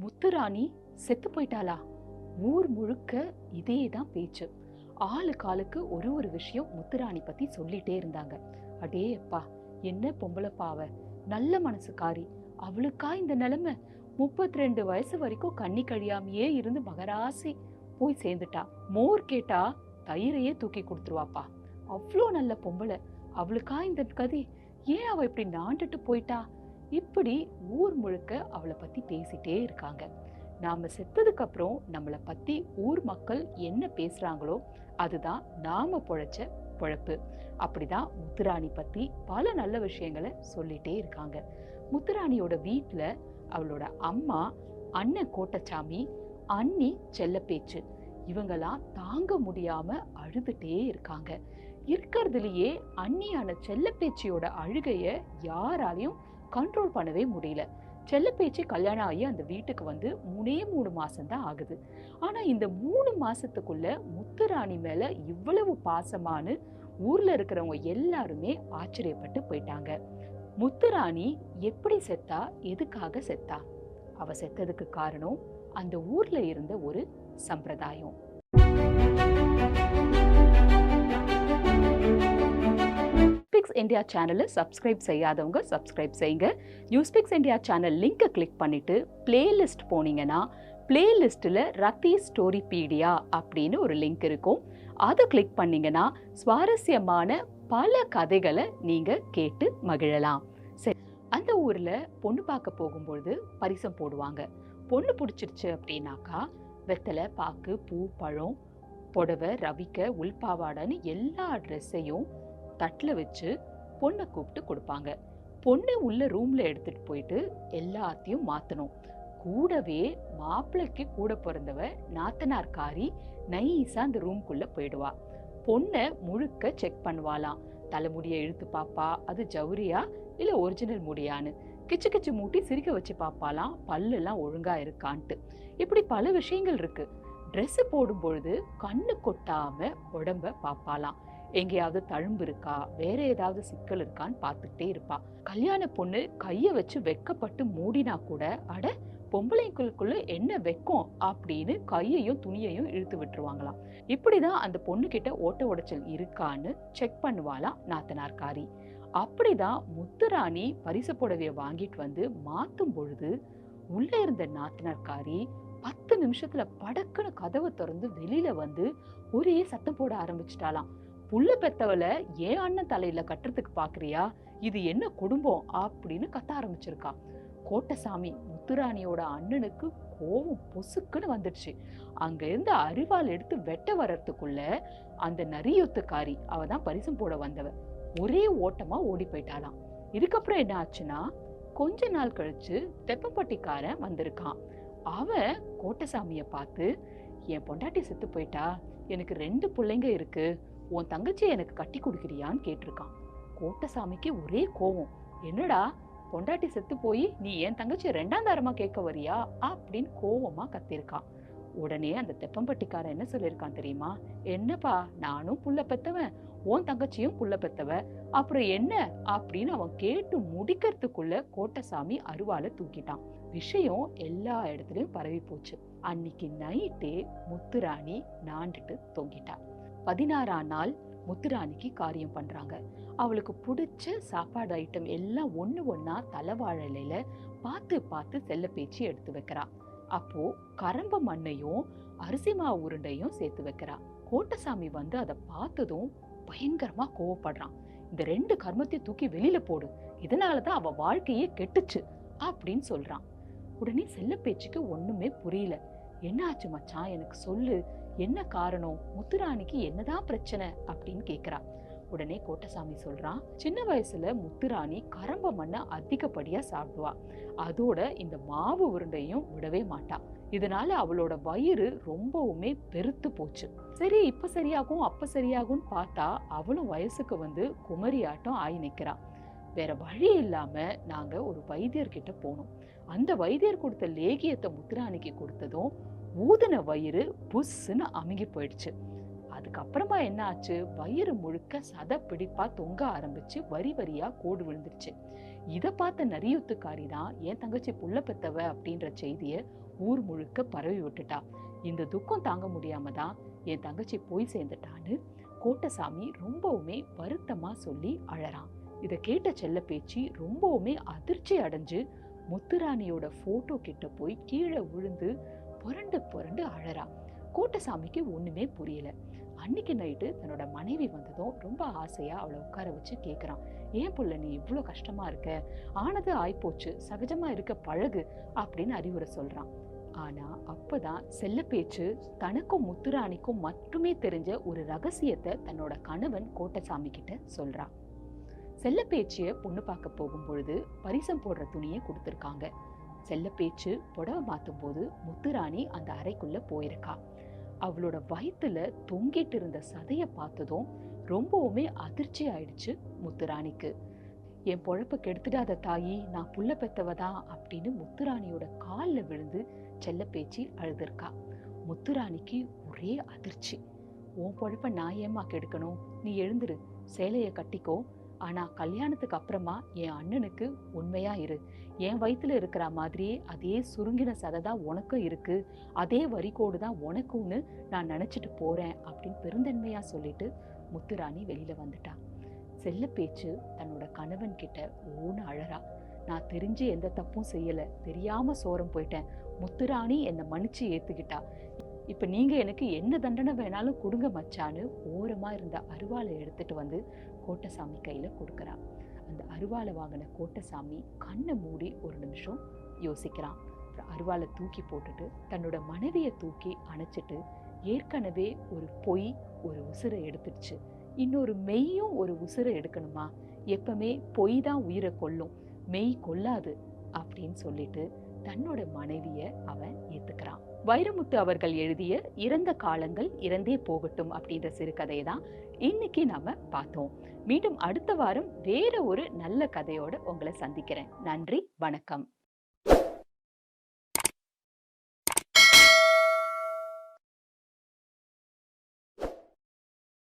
முத்துராணி செத்து போயிட்டாளா? ஊர் முழுக்க இதே தான் பேச்சு. ஆளுக்கு ஆளுக்கு ஒரு ஒரு விஷயம் முத்துராணி பத்தி சொல்லிட்டே இருந்தாங்க. அடே அப்பா என்ன பொம்பளை பாவ. நல்ல மனசுக்காரி அவளுக்கா இந்த நிலைமை? முப்பத்தி ரெண்டு வயசு வரைக்கும் கண்ணி கழியாமையே இருந்து மகராசி. போய் சேர்ந்துட்டா. மோர் கேட்டா தயிரையே தூக்கி கொடுத்துருவாப்பா. அவ்வளோ நல்ல பொம்பளை. அவளுக்கா இந்த கதி? ஏன் அவ இப்படி நாண்டுட்டு போயிட்டா? இப்படி ஊர் முழுக்க அவளை பத்தி பேசிட்டே இருக்காங்க. நாம செத்ததுக்கு அப்புறம் நம்மளை பத்தி ஊர் மக்கள் என்ன பேசுறாங்களோ அதுதான் நாம பொழைச்ச பொழப்பு. அப்படிதான் முத்துராணி பத்தி பல நல்ல விஷயங்களை சொல்லிட்டே இருக்காங்க. முத்துராணியோட வீட்ல அவளோட அம்மா அண்ணன் கோட்டச்சாமி அண்ணி செல்லப்பேச்சு இவங்கெல்லாம் தாங்க முடியாம அழுதுட்டே இருக்காங்க. இருக்கிறதுலயே அண்ணியான செல்லப்பேச்சியோட அழுகைய யாராலையும் கண்ட்ரோல் பண்ணவே முடியல. செல்ல பேச்சு கல்யாணம் ஆகி அந்த வீட்டுக்கு வந்து மூணே மூணு மாசம்தான் ஆகுது. ஆனா இந்த மூணு மாசத்துக்குள்ள முத்துராணி மேல இவ்வளவு பாசமானு ஊர்ல இருக்கிறவங்க எல்லாருமே ஆச்சரியப்பட்டு போயிட்டாங்க. முத்துராணி எப்படி செத்தா? எதுக்காக செத்தா? அவ செத்ததுக்கு காரணம் அந்த ஊர்ல இருந்த ஒரு சம்பிரதாயம். இந்தியா சேனலை சப்ஸ்கிரைப் செய்யாதவங்க சப்ஸ்கிரைப் செய்யுங்க. நியூஸ்பிக்ஸ் இந்தியா சேனல் லிங்கை கிளிக் பண்ணிட்டு பிளேலிஸ்ட் போனீங்கன்னா பிளேலிஸ்ட்டில் ரத்தி ஸ்டோரி பீடியா அப்படின்னு ஒரு லிங்க் இருக்கும். அதை கிளிக் பண்ணீங்கன்னா சுவாரஸ்யமான பல கதைகளை நீங்கள் கேட்டு மகிழலாம். சரி அந்த ஊரில் பொண்ணு பார்க்க போகும்பொழுது பரிசம் போடுவாங்க. பொண்ணு பிடிச்சிருச்சு அப்படின்னாக்கா வெத்தலை பாக்கு பூ பழம் புடவை ரவிக்க உள்பாவாடன்னு எல்லா ட்ரெஸ்ஸையும் தட்டில் வச்சு பொண்ணை கூப்பிட்டு கொடுப்பாங்க. பொண்ணை உள்ள ரூம்ல எடுத்துட்டு போயிட்டு எல்லாத்தையும் மாத்தணும். கூடவே மாப்பிள்ளைக்கு கூட பிறந்தவ நாத்தனார் காரி நைஸா அந்த ரூம்குள்ள போயிடுவா. பொண்ணை முழுக்க செக் பண்ணுவாளாம். தலைமுடியை இழுத்து பாப்பா அது ஜவுரியா இல்ல ஒரிஜினல் முடியான்னு. கிச்சு கிச்சு மூட்டி சிரிக்க வச்சு பாப்பாலாம் பல்லுலாம் ஒழுங்கா இருக்கான்ட்டு. இப்படி பல விஷயங்கள் இருக்கு. ட்ரெஸ்ஸு போடும்பொழுது கண்ணு கொட்டாம உடம்ப பாப்பாலாம் எங்கேயாவது தழும்பு இருக்கா? வேற ஏதாவது சிக்கல் இருக்கான்னு பார்த்துக்கிட்டே இருப்பா. கல்யாண பொண்ணு கையை வச்சு வெக்கப்பட்டு மூடினா கூட அட பொம்பளைங்களுக்குள்ள என்ன வைக்கும்? அப்படின்னு கையையும் துணியையும் இழுத்து விட்டுருவாங்களாம். இப்படிதான் அந்த பொண்ணு கிட்ட ஓட்ட உடைச்சல் இருக்கான்னு செக் பண்ணுவாளாம் நாத்தனார்காரி அப்படிதான் முத்துராணி பரிசு புடவைய வாங்கிட்டு வந்து மாத்தும் பொழுது உள்ள இருந்த நாத்தனார்காரி பத்து நிமிஷத்துல படக்குன்னு கதவை திறந்து வெளியில வந்து ஒரே சத்தம் போட ஆரம்பிச்சிட்டாலாம் புள்ள பெத்தவளை ஏன் அண்ணன் தலையில கட்டுறதுக்கு பாக்குறியா? இது என்ன குடும்பம்? அப்படின்னு கத்த ஆரம்பிச்சிருக்கா. கோட்டசாமி முத்துராணியோட அண்ணனுக்கு கோவம் பொசுக்குன்னு வந்துடுச்சு. அங்க இருந்து அரிவாள் எடுத்து வெட்ட வர்றதுக்குள்ள அந்த நரியுத்துக்காரி அவ தான் பரிசம் போட வந்தவ. ஒரே ஓட்டமா ஓடி போயிட்டாளாம். இதுக்கப்புறம் என்ன ஆச்சுன்னா கொஞ்ச நாள் கழிச்சு தெப்பப்பட்டிக்காரன் வந்திருக்கான். அவன் கோட்டசாமியை பார்த்து என் பொண்டாட்டி செத்து போயிட்டா? எனக்கு ரெண்டு பிள்ளைங்க இருக்குது உன் தங்கச்சி எனக்கு கட்டி கொடுக்குறியான்னு கேட்டிருக்கான். கோட்டசாமிக்கு ஒரே கோவம். என்னடா பொண்டாட்டி செத்து போய் நீ என் தங்கச்சி ரெண்டாம் தாரமா கேட்க வரியா? அப்படின்னு கோவமா கத்திருக்கான். உடனே அந்த தெப்பம்பட்டிக்காரன் என்ன சொல்லியிருக்கான் தெரியுமா? என்னப்பா நானும் புள்ள பெத்தவன் உன் தங்கச்சியும் புள்ள பெத்தவ அப்புறம் என்ன? அப்படின்னு அவன் கேட்டு முடிக்கிறதுக்குள்ள கோட்டசாமி அருவால தூக்கிட்டான். விஷயம் எல்லா இடத்துலயும் பரவி போச்சு அன்னைக்கு நைட்டே முத்துராணி நாண்டுட்டு தொங்கிட்டான் பதினாறாம் நாள் முத்துராணிக்கு காரியம் பண்றாங்க. அவளுக்கு பிடிச்ச சாப்பாடு ஐட்டம் எல்லாம் ஒண்ணு ஒன்றா தலைவாழலையில பார்த்து பார்த்து செல்ல பேச்சு எடுத்து வைக்கிறா. அப்போ கரம்ப மண்ணையும் அரிசி மாவு உருண்டையும் சேர்த்து வைக்கிறா. கோட்டசாமி வந்து அதை பார்த்ததும் பயங்கரமா கோவப்படுறான். இந்த ரெண்டு கர்மத்தையும் தூக்கி வெளியில போடு. இதனாலதான் அவ வாழ்க்கையே கெட்டுச்சு அப்படின்னு சொல்றான். உடனே செல்ல பேச்சுக்கு ஒண்ணுமே புரியல. என்னாச்சு மச்சான்? எனக்கு சொல்லு. என்ன காரணம்? முத்துராணிக்கு என்னதான் பிரச்சனை? அப்படின்னு கேக்குறா. உடனே கோட்டசாமி சொல்றான் சின்ன வயசுல முத்துராணி கரம்ப மண்ணை அதிகப்படியா சாப்பிடுவா. அதோட இந்த மாவு உருண்டையும் விடவே மாட்டா. இதனால அவளோட வயிறு ரொம்பவுமே பெருத்து போச்சு. சரி இப்ப சரியாகும் அப்ப சரியாகும்னு பார்த்தா அவளும் வயசுக்கு வந்து குமரியாட்டம் ஆகி நிக்கிறா. வேற வழி இல்லாம நாங்க ஒரு வைத்தியர்கிட்ட போனோம். அந்த வைத்தியர் கொடுத்த லேகியத்தை முத்துராணிக்கு கொடுத்ததும் ஊதின வயிறு புஸ்ஸுன்னு அமுங்கி போயிடுச்சு. அதுக்கப்புறமா என்ன ஆச்சு? வயிறு முழுக்க சத பிடிப்பா தொங்க ஆரம்பிச்சு வரி வரியா கோடு விழுந்துருச்சு. இதை பார்த்த நரியுத்துக்காரி தான் என் தங்கச்சி புள்ள பெத்தவ? அப்படின்ற செய்தியை ஊர் முழுக்க பரவி விட்டுட்டா. இந்த துக்கம் தாங்க முடியாம தான் என் தங்கச்சி போய் சேர்ந்துட்டான்னு கோட்டசாமி ரொம்பவுமே வருத்தமா சொல்லி அழறான். இதை கேட்ட செல்ல பேச்சு ரொம்பவுமே அதிர்ச்சி அடைஞ்சு முத்துராணியோட போட்டோ கிட்ட போய் கீழே விழுந்து புரண்டு புரண்டு அழறா. கோட்டசாமிக்கு ஒண்ணுமே புரியல. அன்னைக்கு நைட்டு தன்னோட மனைவி வந்ததும் ரொம்ப ஆசையா அவளை உட்கார வச்சு கேட்குறான் ஏன் புள்ள நீ இவ்வளோ கஷ்டமா இருக்க? ஆனது ஆய்ப்போச்சு. சகஜமா இருக்க பழகு அப்படின்னு அறிவுரை சொல்றான். ஆனா அப்பதான் செல்ல பேச்சு தனக்கும் முத்துராணிக்கும் மட்டுமே தெரிஞ்ச ஒரு ரகசியத்தை தன்னோட கணவன் கோட்டசாமி கிட்ட சொல்றான் செல்ல பேச்சிய பொண்ணு பார்க்க போகும்பொழுது பரிசம் போடுற துணியை கொடுத்துருக்காங்க. செல்ல பேச்சு புடவை மாற்றும் போது முத்துராணி அந்த அறைக்குள்ள போயிருக்கா. அவளோட வயிற்றுல தொங்கிட்டு இருந்த சதையை பார்த்ததும் ரொம்பவுமே அதிர்ச்சி ஆயிடுச்சு முத்துராணிக்கு. என் பொழப்ப கெடுத்துடாத தாயி நான் புள்ள பெத்தவதான் அப்படின்னு முத்துராணியோட காலில் விழுந்து செல்ல பேச்சு அழுதுருக்கா. முத்துராணிக்கு ஒரே அதிர்ச்சி. உன் பொழப்ப நான் ஏமா கெடுக்கணும்? நீ எழுந்துரு. சேலையை கட்டிக்கோ. ஆனா கல்யாணத்துக்கு அப்புறமா என் அண்ணனுக்கு உண்மையா இரு. என் வயித்துல இருக்கிற மாதிரியே அதே சுருங்கின சதை தான் உனக்கும் இருக்கு. அதே வரிகோடு தான் உனக்கும்னு நான் நினைச்சிட்டு போறேன் அப்படின்னு பெருந்தன்மையா சொல்லிட்டு முத்துராணி வெளியில வந்துட்டா. செல்ல பேச்சு தன்னோட கணவன் கிட்ட ஓன்னு அழறா. நான் தெரிஞ்சு எந்த தப்பும் செய்யல. தெரியாம சோரம் போயிட்டேன். முத்துராணி என்னை மன்னிச்சு ஏத்துக்கிட்டா. இப்ப நீங்க எனக்கு என்ன தண்டனை வேணாலும் கொடுங்க மச்சான்னு ஓரமா இருந்த அருவாளை எடுத்துட்டு வந்து கோட்டசாமி கையில் கொடுக்குறான் அந்த அருவாளை வாங்கின கோட்டசாமி கண்ணை மூடி ஒரு நிமிஷம் யோசிக்கிறான். அப்புறம் அருவாளை தூக்கி போட்டுட்டு தன்னோட மனைவியை தூக்கி அணைச்சிட்டு ஏற்கனவே ஒரு பொய் ஒரு உசுரை எடுத்துடுச்சு. இன்னொரு மெய்யும் ஒரு உசுரை எடுக்கணுமா? எப்பவுமே பொய் தான் உயிரை கொல்லும். மெய் கொல்லாது அப்படின்னு சொல்லிட்டு தன்னோட மனைவியை அவன் ஏத்துக்கிறான். வைரமுத்து அவர்கள் எழுதிய இறந்த காலங்கள் இறந்தே போகட்டும் அப்படின்ற சிறுகதையை தான் இன்னைக்கு நாம பார்த்தோம். மீண்டும் அடுத்த வாரம் வேற ஒரு நல்ல கதையோட உங்களை சந்திக்கிறேன். நன்றி வணக்கம்.